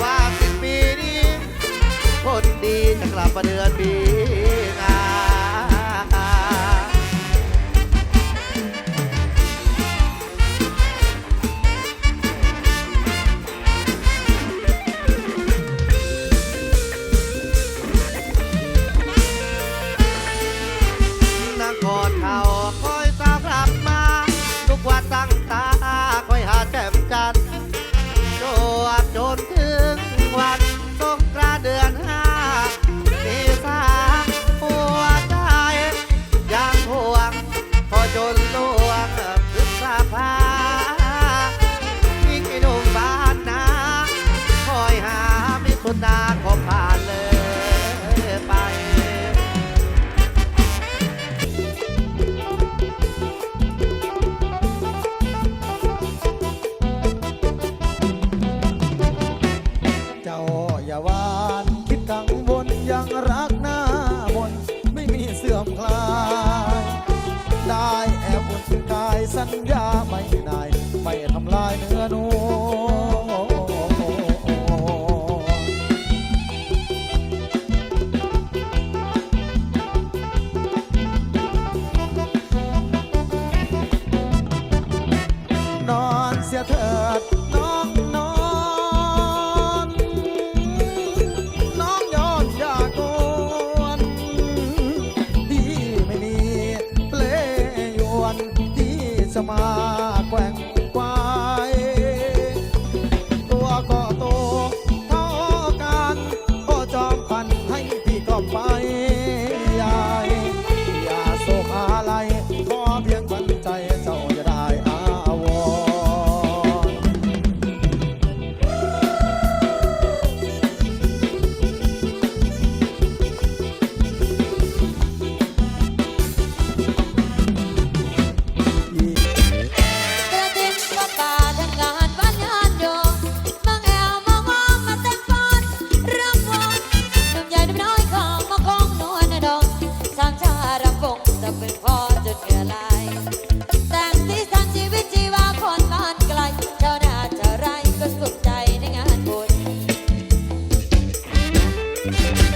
ฝากสิบปีนี้ คนดีจะกลับมาเดือนปี นลวงพฤษภายิ่งหนุ่มบ้านนาคอยหาไม่ตรนา เนื้อนูนอนเสียเถิดน้องนอน น้องยอนอยากกวนที่ไม่มีเปลยวนที่สมา Bye.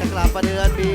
จะกลับมาเดือนปี